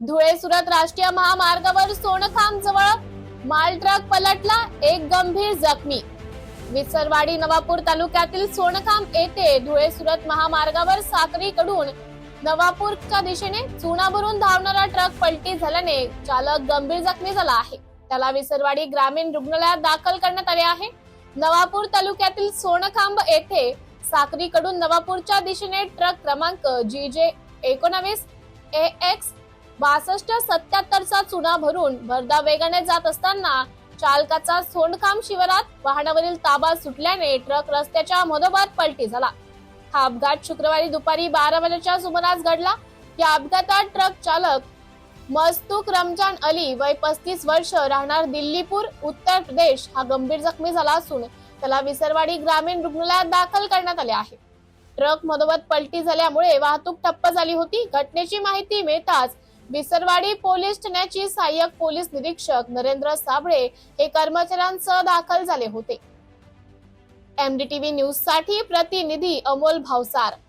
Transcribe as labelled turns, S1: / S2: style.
S1: धुळे सुरत राष्ट्रीय महामार्गावर सोनखाम जवळ माल ट्रक पलटला एक गंभीर जखमी. विसरवाडी नवापूर तालुक्यातील सोनखाम येथे धुळे सुरत महामार्गावर साक्रीकडून नवापूरच्या दिशेने चुना भरून धावणारा ट्रक पलटी झाल्याने चालक गंभीर जखमी झाला आहे. त्याला विसरवाडी ग्रामीण रुग्णालयात दाखल करण्यात आले आहे. नवापूर तालुक्यातील सोनखांब येथे साक्रीकडून नवापूरच्या दिशेने ट्रक क्रमांक जी जे एकोणावीस ए एक्स बासष्ट सत्याहत्तरचा चुना भरून भरदा वेगाने जात असताना चालकाचा सोंडकाम शिवारात वाहनावरील ताबा सुटल्याने ट्रक रस्त्याच्या मधोमध पलटी झाला. हा अपघात शुक्रवारी दुपारी बारा वाजेच्या सुमारास घडला. या अपघातात ट्रक चालक मस्तूक रमजान अली वय पस्तीस वर्ष राहणार दिल्लीपूर उत्तर प्रदेश हा गंभीर जखमी झाला असून त्याला विसरवाडी ग्रामीण रुग्णालयात दाखल करण्यात आले आहे. ट्रक मधोमध पलटी झाल्यामुळे वाहतूक ठप्प झाली होती. घटनेची माहिती मिळताच बिसरवाडी पोलीस ठाण्याची सहाय्यक पोलीस निरीक्षक नरेंद्र साबळे हे कर्मचाऱ्यांसह दाखल झाले होते. एमडीटीव्ही न्यूजसाठी प्रतिनिधी अमोल भावसार.